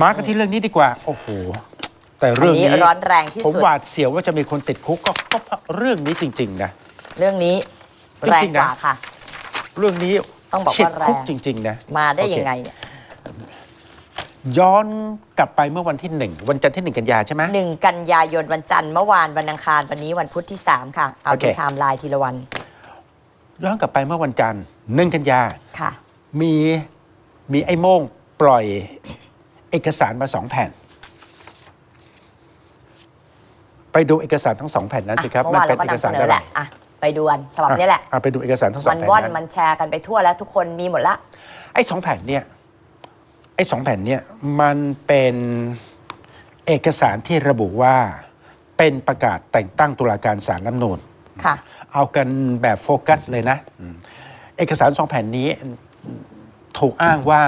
มากันที่เรื่องนี้ดีกว่า โอ้โห แต่อันเรื่องนี้นี้ร้อนแรงที่ผมสุดหวาดเสียวว่าจะมีคนติดคุกก็ก็เพราะเรื่องนี้จริง ๆ นะ เรื่องนี้จริงๆแรงกว่านะค่ะ เรื่องนี้ต้องบอกว่าฉีดคุกแรง จริง ๆ นะมาได้โอเคยังไงเนี่ยย้อนกลับไปเมื่อวันที่หนึ่งวันจันทร์ที่หนึ่งกันยาใช่ไหม หนึ่งกันยายนวันจันทร์เมื่อวานวันอังคารวันนี้วันพุธที่3ค่ะ เอาโอเค ดูไทม์ไลน์ทีละวันย้อนกลับไปเมื่อวันจันทร์หนึ่งกันยา ค่ะ มีมีไอ้โม่งปล่อย เอกสารมาสองแผ่น ไปดูเอกสารทั้งสองแผ่นนั้นสิครับเมื่อวานเป็เรานก็เอกนำเสสารนออะไรแหละอะไปดูกันฉบับนี้แหละ อะไปดูเอกสารทั้งสอมังนแผ่นว่อนนั้นมันแชร์กันไปทั่วแล้วทุกคนมีหมดละ ไอ้สองแผ่นเนี่ยไอ้สองแผ่นเนี่ยมันเป็นเอกสารที่ระบุว่าเป็นประกาศแต่งตั้งตุลาการศาลรัฐธรรมนูญ ค่ะ เอากันแบบโฟกัสเลยนะอืมเอกสารสองแผ่นนี้ถูกอ้างว่า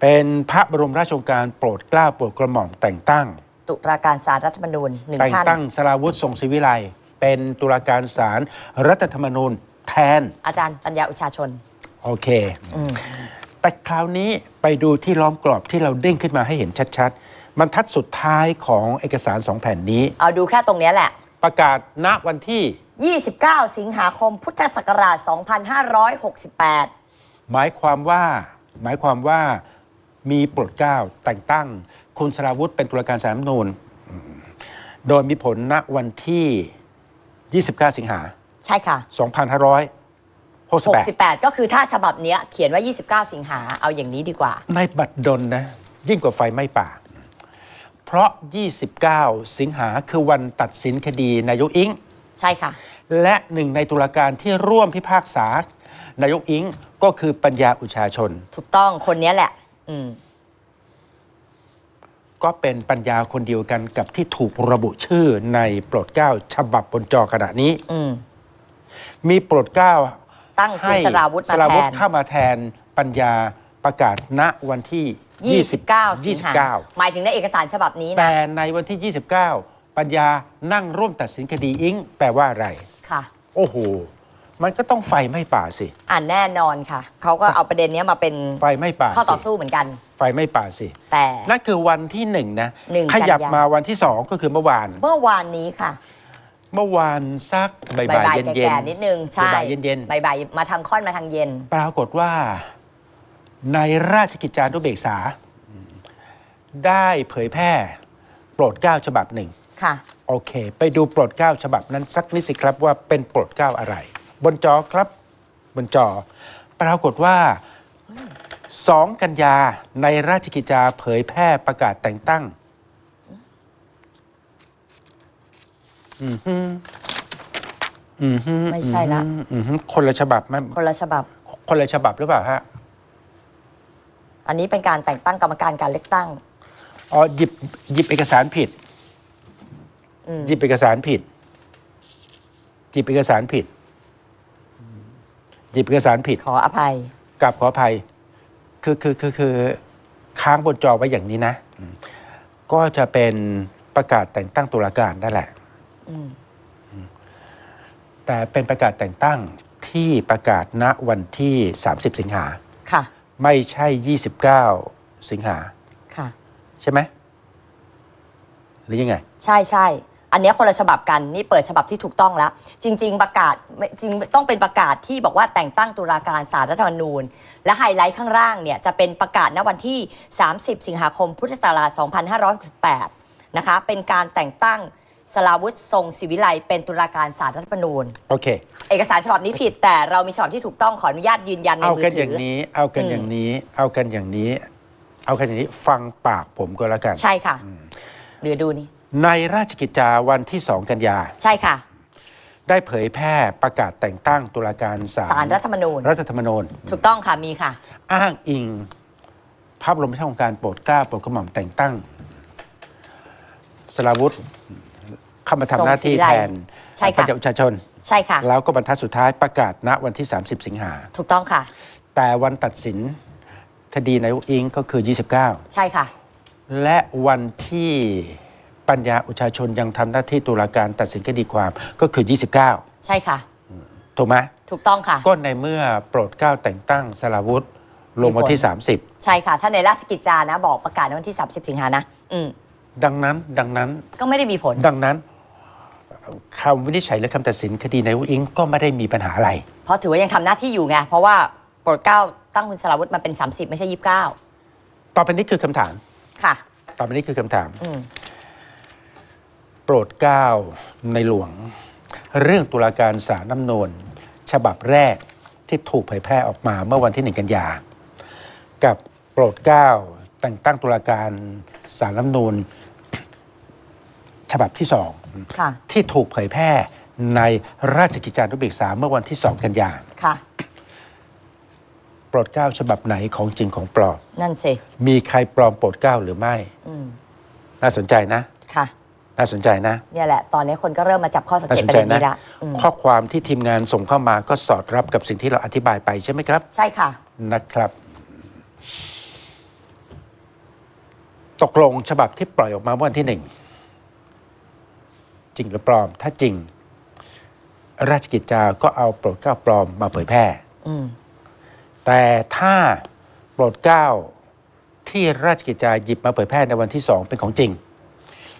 เป็นพระบรมราชโองการโปรดเกล้าโปรดกระหม่อมแต่งตั้ง ตุลาการศาลรัฐธรรมนูญหนึ่งแต่งท่าน ตั้งสราวุฒิทรงศิวิไลย์เป็นตุลาการศาลรัฐธรรมนูญแทน อาจารย์ปัญญาอุชาชน โอเค อืม แต่คราวนี้ไปดูที่ล้อมกรอบที่เราเด้งขึ้นมาให้เห็นชัดๆบรรทัดสุดท้ายของเอกสารสองแผ่นนี้ เอาดูแค่ตรงเนี้ยแหละ ประกาศณวันที่ 29 สิงหาคมพุทธศักราช 2568 หมายความว่า หมายความว่า มีโปรดเกล้าแต่งตั้ง คุณสราวุธเป็นตุลาการศาลรัฐธรรมนูญอืมโดยมีผลณวันที่ 29 สิงหาใช่ค่ะ 2568 68 ก็คือถ้าฉบับเนี้ยเขียนว่า 29 สิงหาเอาอย่างนี้ดีกว่า ในบัตรดลนะ ยิ่งกว่าไฟไหม้ป่า เพราะ 29 สิงหาคือวันตัดสินคดีนายกอิงใช่ค่ะ และหนึ่งในตุลาการที่ร่วมพิพากษานายกอิงก็คือปัญญาอุชาชน ถูกต้องคนเนี้ยแหละอืม ก็เป็นปัญญาคนเดียวกันกับที่ถูกระบุชื่อในโปรดเกล้าฉบับบนจอขณะนี้ อืมมีโปรดเกล้าตั้งคุณให้สราวุธสมาราแทวุธน เข้ามาแทนปัญญาประกาศณวันที่29 สิงหา29 หมายถึงในเอกสารฉบับนี้นะ แต่ในวันที่ 29 ปัญญานั่งร่วมตัดสินคดีอิง แปลว่าอะไร ค่ะ โอ้โห มันก็ต้องไฟไหม้ป่าสิ อ่านแน่นอนค่ะ เขาก็เอาประเด็นเนี้ยมาเป็นไฟไหม้ป่าข้อต่อสิสู้เหมือนกัน ไฟไหม้ป่าสิ แต่ นั่นคือวันที่หนึ่งนะ หนึ่งขยับกันยามาวันที่สองก็คือเมื่อวาน เมื่อวานนี้ค่ะเมื่อวานสักบ่ายบ่ายๆๆเย็นแก่ๆนิดนึงใช่บ่ายๆเย็นบ่ายๆมาทางค่อนมาทางเย็นๆปรากฏว่าในราชกิจจานุเบกษา ได้เผยแพร่โปรดเกล้าฉบับหนึ่ง ค่ะ โอเค ไปดูโปรดเกล้าฉบับนั้นสักนิดสิครับว่าเป็นโปรดเกล้าอะไร บนจอครับ บนจอ ปรากฏว่าสองกันยาในราชกิจจาเผยแพร่ประกาศแต่งตั้งอือฮึอือฮึไม่ใช่ละ อือฮึคนละฉบับไหมคนละฉบับ คนละฉบับหรือเปล่าฮะ อันนี้เป็นการแต่งตั้งกรรมการการเลือกตั้ง อ๋อหยิบหยิบเอกสารผิดอืม หยิบเอกสารผิดหยิบเอกสารผิด หยิบเอกสารผิดขออภัยกับขออภัย คือคือคือคือค้างบนจอไว้อย่างนี้นะอืมก็จะเป็นประกาศแต่งตั้งตุลาการนั่นแหละอืมแต่เป็นประกาศแต่งตั้งที่ประกาศณวันที่ 30 สิงหาค่ะ ไม่ใช่ 29 สิงหาค่ะ ใช่ไหม หรือยังไง ใช่ใช่ อันเนี้ยคนละฉบับกันนี่เปิดฉบับที่ถูกต้องแล้ว จริง ๆ ประกาศไม่จริงต้องเป็นประกาศที่บอกว่าแต่งตั้งตุลาการศาลรัฐธรรมนูญ และไฮไลท์ข้างล่างเนี่ยจะเป็นประกาศณวันที่ 30 สิงหาคมพุทธศักราช2568นะคะเป็นการแต่งตั้งสลาวุฒิทรงศิวิไลเป็นตุลาการศาลรัฐธรรมนูญ โอเค เอกสารฉบับนี้ผิดแต่เรามีฉบับที่ถูกต้องขออนุญาตยืนยันในเอามือกันอถืย่างอ นี้ เอากันอืม อย่างนี้ เอากันอย่างนี้ เอากันอย่างนี้ ฟังปากผมก็แล้วกัน ใช่ค่ะเดี๋ยวดูนี่ ในราชกิจจาวันที่สองกันยา ใช่ค่ะ ได้เผยแพร่ประกาศแต่งตั้งตุลาการศาลศาลรัฐธรรมนูญ รัฐธรรมนูญ ถูกต้องค่ะมีค่ะ อ้างอิงพระบรมราชโองการโปรดเกล้าโปรดกระหม่อมแต่งตั้งสราวุธเข้ามาทำหน้าที่ทรงศรีวิไลแทนใช่ค่ะประชาประชาชน ใช่ค่ะ แล้วก็บรรทัดสุดท้ายประกาศณวันที่ 30 สิงหา ถูกต้องค่ะ แต่วันตัดสินคดีนายกอิงก็คือ 29 ใช่ค่ะ และวันที่ ปัญญาอุชาชนยังทำหน้าที่ตุลาการตัดสินคดีความก็คือ 29 ใช่ค่ะ ถูกไหมถูกต้องค่ะ ก็ในเมื่อโปรดเกล้าแต่งตั้งสราวุธลงวันที่ใช่ค่ะ ถ้าในราชกิจจานะ บอกประกาศในวันที่ 30 สิงหานะ อืม30ดังนั้นดังนั้นก็ไม่ได้มีผล ดังนั้นคำวินิจฉัยและคำตัดสินคดีในวุ้งอิงก็ไม่ได้มีปัญหาอะไร เพราะถือว่ายังทำหน้าที่อยู่ไง เพราะว่าโปรดเกล้าตั้งคุณสราวุธมาเป็น 30 ไม่ใช่ 29 ต่อไปนี้คือคำถาม ค่ะ ต่อไปนี้คือคำถาม อืมโปรดเกล้าในหลวง เรื่องตุลาการสารน้ำนนฉบับแรกที่ถูกเผยแพร่ออกมาเมื่อวันที่หนึ่งกันยา กับโปรดเกล้าแต่งตั้งตุลาการสารน้ำนูนฉบับที่สองค่ะที่ถูกเผยแพร่ในราชกิจจานุเบกษาเมื่อวันที่สองกันยาค่ะโปรดเกล้าฉบับไหนของจริงของปลอม นั่นสิ มีใครปลอมโปรดเกล้าหรือไม่อืมน่าสนใจนะค่ะ น่าสนใจนะเนี่ยแหละ ตอนนี้คนก็เริ่มมาจับข้อสังน่าเกตสนประใจเด็นนะนี้ละอืมข้อความที่ทีมงานส่งเข้ามาก็สอดรับกับสิ่งที่เราอธิบายไปใช่ไหมครับ ใช่ค่ะนะครับ ตกลงฉบับที่ปล่อยออกมาเมื่อวันที่หนึ่งจริงหรือปลอม ถ้าจริง ราชกิจจาก็เอาโปรดเกล้าปลอมมาเผยแพร่อืมแต่ถ้าโปรดเกล้าที่ราชกิจจาหยิบมาเผยแพร่ในวันที่สองเป็นของจริง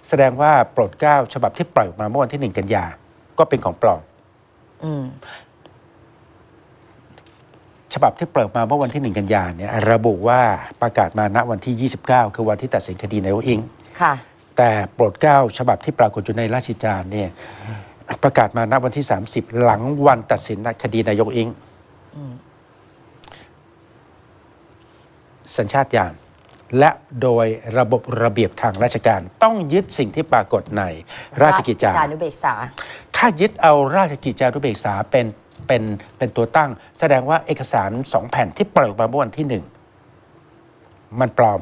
แสดงว่าโปรดเกล้าฉบับที่ปล่อยออกมาเมื่อวันที่หนึ่งกันยา ก็เป็นของปลอมอืมฉบับที่เปิดมาเมื่อวันที่หนึ่งกันยายนเนี่ยระบุว่าประกาศมาณวันที่ 29 คือวันที่ตัดสินคดีนายกอิง ค่ะ แต่โปรดเกล้าฉบับที่ปรากฏอยู่ในราชกิจจาเนี่ยประกาศมาณวันที่ 30 หลังวันตัดสินคดีนายกอิงอืมสัญชาติญาณ และโดยระบบระเบียบทางราชการ ต้องยึดสิ่งที่ปรากฏในราชกิจจานุเบกษา ถ้ายึดเอาราชกิจจานุเบกษาเป็นเป็นเป็นตัวตั้ง แสดงว่าเอกสารสองแผ่นที่ปล่อยออกมาเมื่อวันที่หนึ่งมันปลอม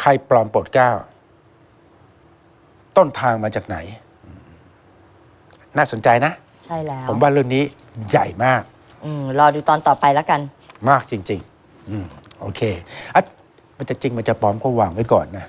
ใครปลอมโปรดเกล้า ต้นทางมาจากไหน น่าสนใจนะ ใช่แล้ว ผมว่าเรื่องนี้ใหญ่มาก อืมรอดูตอนต่อไปแล้วกัน มากจริง ๆ อืม โอเคอะมันจะจริงมันจะปลอมก็วางไว้ก่อนนะ